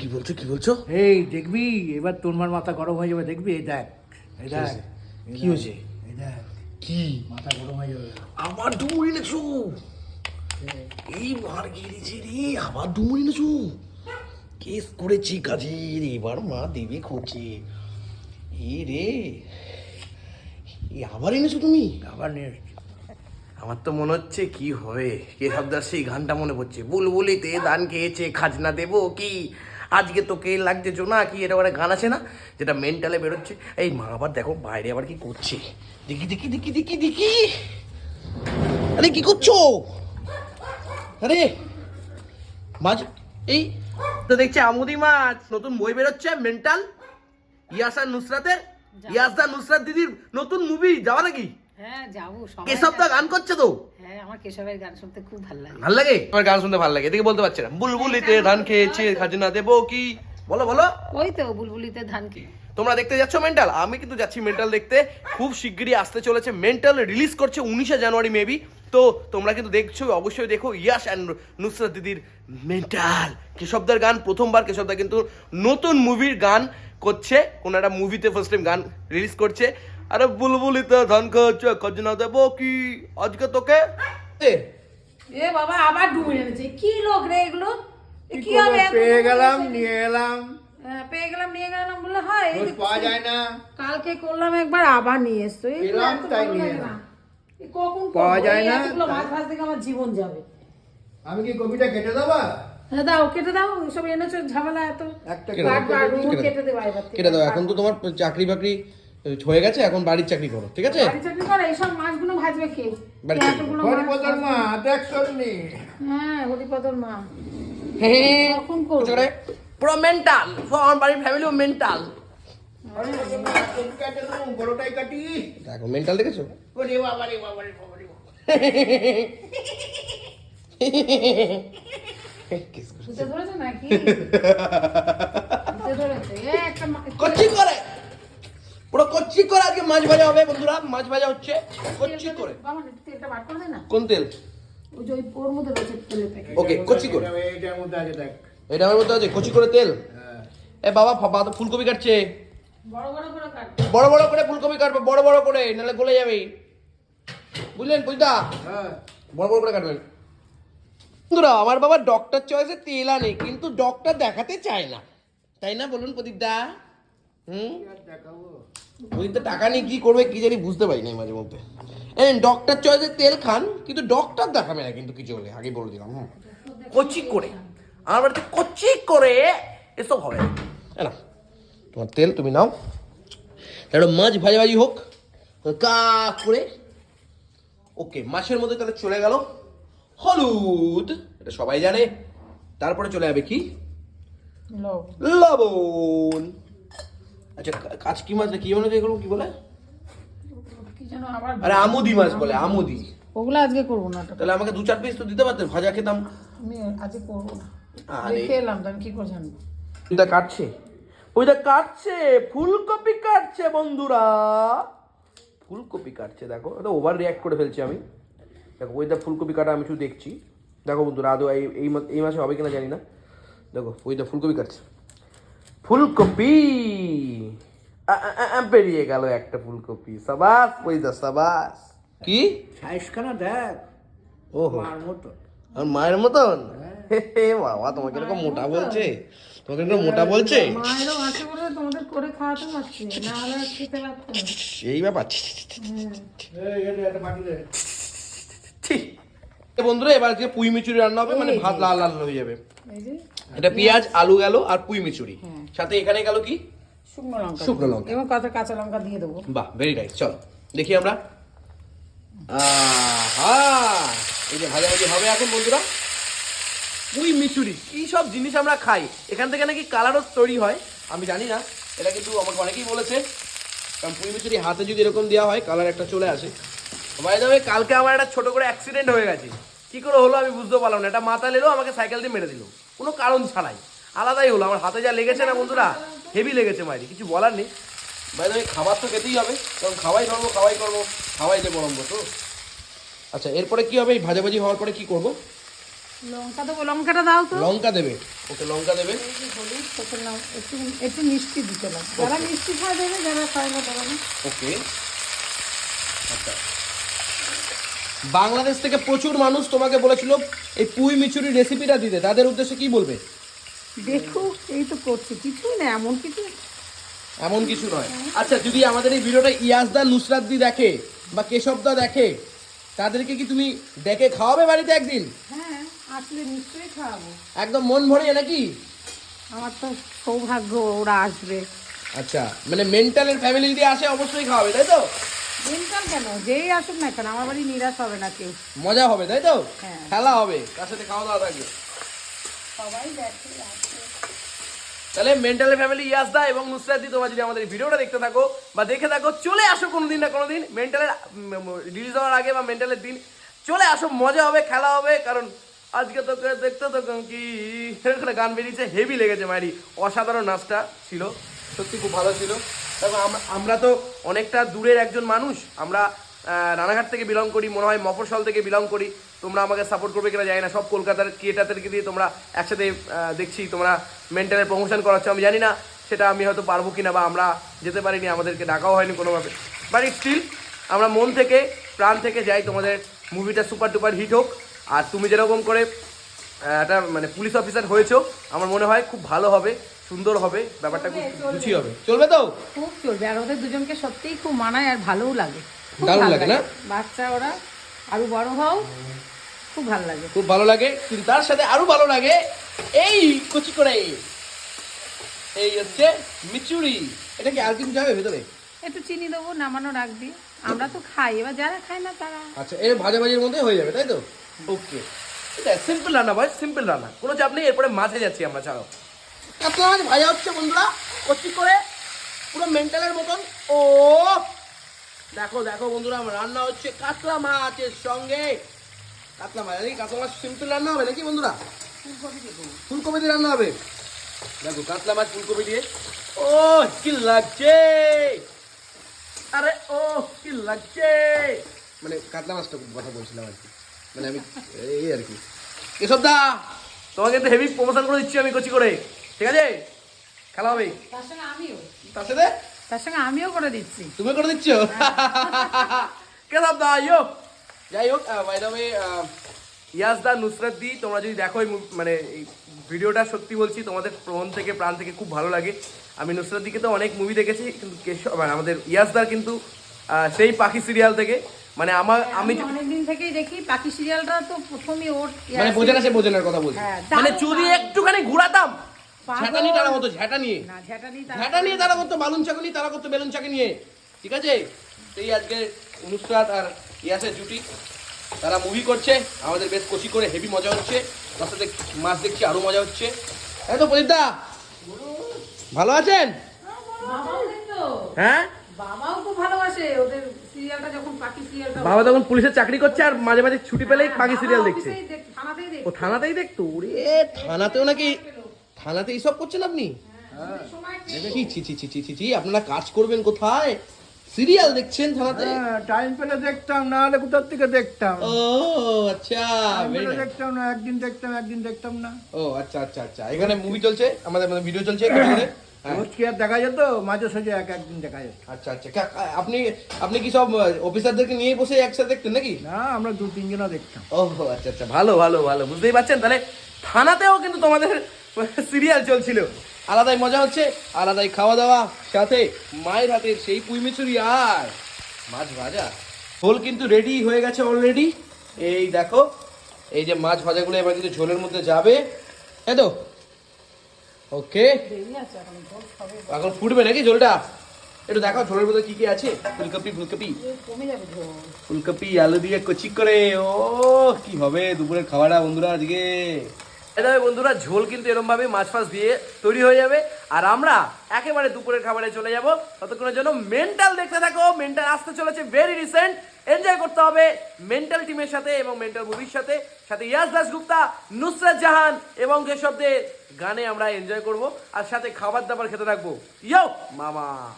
কি বলছো কি বলছো? এই দেখবি এবার তোর মার মাথা গরম হয়ে যাবে দেখবি? এই দেখ এই দেখ কি হয়েছে? এই দেখ কি? মাথা গরম হয়ে যাবে। আবার ডুমুরি নেছো এই মার গিয়েছে রে আবার ডুমুরি নেছো কেস করেছি কাজের এবার মা দেবে খোঁচে এ রে এ আবার এনেছো তুমি? আবার নিয়ে আমার তো মনে হচ্ছে কি হবে কেশবদার সেই গানটা মনে পড়ছে। বুলবুলিতে ধান খেয়েছে খাজনা দেবো কি? আজকে তো কে লাগছে জোনা কি এটা একটা গান আছে না? যেটা মেন্টালে বেরোচ্ছে। এই মা আবার দেখো বাইরে আবার কি করছে। দেখি দেখি দেখি দেখি দেখি। আরে কি করছ? আরে মাছ এই তো দেখছি আমুদি মাছ নতুন বই বেরোচ্ছে মেন্টাল ইয়াসার নুসরাতের ইয়াসদার নুসরাত দিদির নতুন মুভি যাওয়া নাকি? হ্যাঁ যাব সবাই কেশবদা গান করছে তো? হ্যাঁ আমার কেশবের গান শুনতে খুব ভালো লাগে। ভালো লাগে? আমার গান শুনতে ভালো লাগে এদিকে বলতে পারছি না। বুলবুলিতে ধান খেয়েছে খাজনা দেবো কি? বলো বলো। ওই তো বুলবুলিতে ধান কি তোমরা দেখতে যাচ্ছ মেন্টাল? আমি কিন্তু যাচ্ছি মেন্টাল দেখতে। খুব শিগগিরই আসতে চলেছে। মেন্টাল রিলিজ করছে উনিশে জানুয়ারি মেবি। তো তোমরা কিন্তু দেখছ অবশ্যই দেখো ইয়াস অ্যান্ড নুসরাত দিদির মেন্টাল। কেশবদার গান প্রথমবার কেশবদা কিন্তু নতুন মুভির গান করছে। কোনো একটা মুভিতে ফার্স্ট টাইম গান রিলিজ করছে। আরে বুলবুলিতে ধান খাচ্ছে খাজনা দেবো কি? আজকে তোকে? এ, এ বাবা আবার ডুবে এনেছে। কি লোক রে এগুলো? কি হবে পেয়ে গেলাম নিয়ে এলাম। হ্যাঁ, পেয়ে গেলাম নিয়ে গেলাম বললে হয়। এই পাওয়া যায় না। কালকে করলাম একবার আবার নিয়ে এসছো। এই এলাম, তাই নিয়ে এলাম। কখন পাওয়া যায় না, মাছ ভাজ থেকে আমার জীবন যাবে। আমি কি কবিটা কেটে দেবা? হ্যাঁ দাও কেটে দাও এসব এনেছো ঝামেলা এত। একটা। কেটে দাও এখন তো তোমার চাকরি বাকরি হয়ে গেছে এখন বাড়ির চাকরি করো ঠিক আছে? বাড়ি চাকরি করে এইসব মাছগুলো ভাজবে কে? বাড়ি চাকরি হরিপদর মা দেখ শোননি হ্যাঁ হরিপদর মা। কখন করে। পুরো মেন্টাল আমার বাড়ির ফ্যামিলিও মেন্টাল বড়টাই কাটি। দেখো মেন্টাল দেখেছ? ওরে বাবা রে বাবা রে বাবা রে বাবা। নাকি? শুতে ধরেছে। এ একটা মা- কচ্ছি করে পুরো কচ্ছি করে আজকে মাছ ভাজা হবে বন্ধুরা। মাছ ভাজা হচ্ছে কচ্ছি করে। বাবা, একটু তেলটা বার করে দে না। কোন তেল? ওকে কচ্ছি করে। এটা- এইটার মধ্যে আছে দেখ। এটা আমার মধ্যে আছে কচি করে তেল? হ্যাঁ। এ বাবা বাবা তো ফুলকপি কাটছে। বড় বড় করে ফুলকপি কাটবে বড় বড় করে নাহলে গলে যাবে। বুঝলেন পুজদা হ্যাঁ। বড় বড় করে কাটবেন। বন্ধুরা আমার বাবা ডক্টর চয়েসে তেল আনে কিন্তু ডক্টর দেখাতে চায় না। তাই না বলুন প্রদীপদা হুম? দেখাবো? প্রদীপদা টাকা নিয়ে কি করবে কি জানি বুঝতে পারি না মাঝে মধ্যে। ডক্টর চয়েসে তেল খান কিন্তু ডক্টর দেখাবে না কিন্তু কিছু হলে আগে বলে দিলাম হুম। কচি করে আমার বাড়িতে কচি করে এসব হবে না। তোমার তেল তুমি নাও। তাহলে মাছ ভাজি ভাজি হোক কা করে। ওকে মাছের মধ্যে তাহলে চলে গেল হলুদ এটা সবাই জানে। তারপরে চলে যাবে কি? লবণ। আচ্ছা কাজ কি মাছ কি মনে এগুলো কি বলে? কি যেন আবার আরে আমুদি মাছ বলে আমুদি। ওগুলো আজকে করব না তাহলে আমাকে দু চার পিস তো দিতে পারতেন ভাজা খেতাম। আমি আজকে করব না। তো আমি কি করে জানব? ওইটা কাটছে। ওইটা কাটছে ফুলকপি কাটছে বন্ধুরা। ফুলকপি কাটছে দেখো। এটা ওভার রিয়াক্ট করে ফেলছি আমি। দেখো ওইটা ফুলকপি কাটা আমি শুধু দেখছি। দেখো বন্ধুরা আদৌ এই এই মা- এই মাসে হবে কিনা জানি না। দেখো ওইটা ফুলকপি কাটছে। ফুলকপি। আ, আ, আ, আ, বেরিয়ে গেল একটা ফুলকপি। সাবাস ওইদা সাবাস। কি? সাইজখানা দেখ ওহো। মার মতো আর মায়ের মতন? হে হে বাবা তোমাকে এরকম মোটা বলছে? তোমাকে এরকম মোটা বলছে? মায়েরও আছে বলে তোমাদের করে খাওয়াতে পারছি না হলে খেতে পারতো এই ব্যাপার। বন্ধুরা এবার আজকে পুঁই মিচুরি রান্না হবে মানে ভাত লাল লাল হয়ে যাবে। এই যে। এটা পেঁয়াজ আলু গেল আর পুঁই মিচুরি সাথে এখানে গেল কি? শুকনো লঙ্কা। শুকনো লঙ্কা। এবং কত কাঁচা লঙ্কা দিয়ে দেবো। বাহ ভেরি নাইস চলো দেখি আমরা। আহা! এই যে ভাজা ভাজি হবে এখন বন্ধুরা? পুঁই মিচুরি কি সব জিনিস আমরা খাই? এখান থেকে নাকি কালারও তৈরি হয়। আমি জানি না এটা কিন্তু আমাকে অনেকেই বলেছে। কারণ পুঁই মিচুরি হাতে যদি এরকম দেওয়া হয় কালার একটা চলে আসে। ভাই যাবে কালকে আমার একটা ছোট করে অ্যাক্সিডেন্ট হয়ে গেছে। কি করে হলো আমি বুঝতে পারলাম না। এটা মাথা এলো আমাকে সাইকেল দিয়ে মেরে দিল। কোনো কারণ ছাড়াই। আলাদাই হলো আমার হাতে যা লেগেছে না বন্ধুরা হেভি লেগেছে মাইরি কিছু বলার নেই। ভাই যাবে খাবার তো খেতেই হবে কারণ খাওয়াই ধর্ম খাওয়াই করব খাওয়াই দেবো রম্ব তো আচ্ছা এরপরে কি হবে? এই ভাজাভাজি হওয়ার পরে কি করব? লঙ্কা দেবো লঙ্কাটা দাও তো। লঙ্কা দেবে। ওকে লঙ্কা দেবে। হলুদ তোকে নাও একটু একটু মিষ্টি দিতে লাগবে যারা মিষ্টি খায় দেবে যারা দেবে না। ওকে আচ্ছা। বাংলাদেশ থেকে প্রচুর মানুষ তোমাকে বলেছিল এই পুঁই মিচুরি রেসিপিটা দিতে। তাদের উদ্দেশ্যে কি বলবে? দেখো এই তো করছি। কিছুই না এমন কিছু এমন কিছু নয়। আচ্ছা যদি আমাদের এই ভিডিওটা ইয়াসদা নুসরাতদি দেখে বা কেশবদা দেখে তাদেরকে কি তুমি ডেকে খাওয়াবে বাড়িতে একদিন? হ্যাঁ আসলে নিশ্চয়ই খাওয়াবো। একদম মন ভরে নাকি? আমার তো সৌভাগ্য ওরা আসবে। আচ্ছা মানে মেন্টালের ফ্যামিলি যদি আসে অবশ্যই খাওয়াবে তাই তো? দিনকাল কেন? যেই আসুক না কেন আমার বাড়ি নিরাশ হবে না কেউ। মজা হবে তাই তো? হ্যাঁ। খেলা হবে তার সাথে খাওয়া দাওয়া থাকবে। সবাই দেখে তাহলে মেন্টালের ফ্যামিলি ইয়াসদা এবং নুসরাতদি তোমরা যদি আমাদের ভিডিওটা দেখতে থাকো বা দেখে থাকো চলে আসো কোনোদিন না কোনোদিন। মেন্টালের রিলিজ হওয়ার আগে বা মেন্টালের দিন। চলে আসো মজা হবে খেলা হবে কারণ আজকে তো দেখতে তো কি? গান বেরিয়েছে হেভি লেগেছে মারি। অসাধারণ নাচটা ছিল। সত্যি খুব ভালো ছিল। তারপর আমরা তো অনেকটা দূরের একজন মানুষ। আমরা রানাঘাট থেকে বিলং করি, মনে হয় মফস্বল থেকে বিলং করি। তোমরা আমাকে সাপোর্ট করবে কিনা জানি না। সব কলকাতার ক্রিয়েটারদেরকে দিয়ে তোমরা একসাথে দেখছি, তোমরা মেন্টালের প্রমোশন করাচ্ছ, আমি জানি না সেটা আমি হয়তো পারব কিনা বা আমরা যেতে পারিনি, আমাদেরকে ডাকাও হয়নি কোনোভাবে। বাট স্টিল আমরা মন থেকে, প্রাণ থেকে যাই, তোমাদের মুভিটা সুপার টুপার হিট হোক। আর তুমি যেরকম করে একটা মানে পুলিশ অফিসার হয়েছো। আমার মনে হয় খুব ভালো হবে সুন্দর হবে ব্যাপারটা খুব গুছিয়ে হবে। চলবে তো? খুব চলবে আর ওদের দুজনকে সত্যিই খুব মানায় আর ভালোও লাগে। দারুণ লাগে না? বাচ্চা ওরা আরও বড় হও খুব ভালো লাগে। খুব ভালো লাগে কিন্তু তার সাথে আরও ভালো লাগে এই কুচি করে। এই হচ্ছে মিচুরি। এটা কি আর কিছু যাবে ভেতরে? একটু চিনি দেবো নামানো রাখবি আমরা তো খাই এবার যারা খায় না তারা। আচ্ছা এই ভাজা ভাজির মধ্যে হয়ে যাবে তাই তো? ওকে। সিম্পল রান্না ভাই সিম্পল রান্না। কোনো চাপ নেই এরপরে মাছে যাচ্ছি আমরা ছাড়াও কাতলা মাছ ভাজা হচ্ছে বন্ধুরা কচি করে পুরো মেন্টালের মতন। ও! দেখো দেখো বন্ধুরা আমার রান্না হচ্ছে কাতলা মাছের সঙ্গে। কাতলা মাছ নাকি কাতলা মাছ সিম্পল রান্না হবে নাকি বন্ধুরা? ফুলকপি দিয়ে রান্না হবে? দেখো কাতলা মাছ ফুলকপি দিয়ে। ও কি লাগছে! আরে ও কি লাগছে! মানে কাতলা মাছটা কথা বলছিলাম আর কি। মানে আমি এই আর কি। এসব দা তোমাকে তো হেভি প্রমোশন করে দিচ্ছি আমি কচি করে। ঠিক আছে? খেলা হবে। তার সঙ্গে আমিও। তার সাথে? তার সঙ্গে আমিও করে দিচ্ছি। তুমি করে দিচ্ছ? কে সব দা ইয়ো যাই হোক বাই দ্য ওয়ে ইয়াস দা নুসরাত দি তোমরা যদি দেখো মানে এই ভিডিওটা সত্যি বলছি তোমাদের মন থেকে প্রাণ থেকে খুব ভালো লাগে। আমি নুসরাত দিকে তো অনেক মুভি দেখেছি কিন্তু কেশব মানে আমাদের ইয়াসদার কিন্তু সেই পাখি সিরিয়াল থেকে। মানে আমার আমি আমি অনেকদিন থেকেই দেখি পাখি সিরিয়ালটা তো প্রথমই ওর মানে বোঝে না সে বোঝে না কথা বলছি। হ্যাঁ, মানে যদি একটুখানি ঘুরাতাম। ঝাঁটা নিয়ে তারা মতো ঝাঁটা নিয়ে। ঝাঁটা নিয়ে তারা করতো বালুন চাকু তারা করতো বেলুন চাকি নিয়ে। ঠিক আছে? সেই আজকে নুসরাত আর ইয়াসের জুটি। তারা মুভি করছে আমাদের বেশ কচি করে হেভি মজা হচ্ছে। তার সাথে মাছ দেখছি আরও মজা হচ্ছে। এই তো প্রদীপদা ভালো আছেন? হ্যাঁ? বাবাও খুব ভালোবাসে ওদের বাবা তখন পুলিশের চাকরি করছে আর মাঝে মাঝে ছুটি পেলেই পাখি সিরিয়াল দেখছে। ও থানাতেই দেখতো? ওরে থানাতেও নাকি থানাতে এইসব করছেন আপনি? সময় ছি ছি ছি ছি ছি ছি ছি আপনারা কাজ করবেন কোথায়? সিরিয়াল দেখছেন থানাতে? হ্যাঁ টাইম পেলে দেখতাম না হলে কোথার থেকে দেখতাম? ও আচ্ছা. দেখতাম না একদিন দেখতাম একদিন দেখতাম না। ও আচ্ছা আচ্ছা আচ্ছা এখানে মুভি চলছে আমাদের ভিডিও চলছে। হ্যাঁ। রোজ কি আর দেখা যেত? মাঝে সাঝে এক একদিন দেখা যেত। আচ্ছা আচ্ছা। আপনি আপনি কি সব অফিসারদেরকে নিয়ে বসে একসাথে দেখতেন নাকি? না আমরা দু তিনজনা দেখতাম। ও আচ্ছা আচ্ছা। ভালো ভালো ভালো। বুঝতেই পারছেন? তাহলে থানাতেও কিন্তু তোমাদের সিরিয়াল চলছিল। আলাদাই মজা হচ্ছে আলাদাই খাওয়া দাওয়া সাথে মায়ের হাতের সেই পুঁই মিচুরি আর মাছ ভাজা। ঝোল কিন্তু রেডি হয়ে গেছে অলরেডি এই দেখো এই যে মাছ ভাজাগুলো এবার কিন্তু ঝোলের মধ্যে যাবে। তাই তো ওকে এখন ফুটবে নাকি ঝোলটা? একটু দেখো ঝোলের মধ্যে কি কি আছে। ফুলকপি ফুলকপি। ফুলকপি, আলু দিয়ে কচি করে। ও কি হবে দুপুরের খাওয়াটা বন্ধুরা আজকে? বন্ধুরা, ঝোল কিন্তু এরকম ভাবে মাছ ফাছ দিয়ে তৈরি হয়ে যাবে। আর আমরা একেবারে দুপুরের খাবারে চলে যাব। ততক্ষণের জন্য মেন্টাল দেখতে থাকো। মেন্টাল আসতে চলেছে ভেরি রিসেন্ট এনজয় করতে হবে মেন্টাল টিমের সাথে এবং মেন্টাল মুভির সাথে। সাথে ইয়াস দাসগুপ্তা নুসরাত জাহান এবং কেশবদের গানে আমরা এনজয় করব। আর সাথে খাবার দাবার খেতে থাকব। ইয়ো মামা।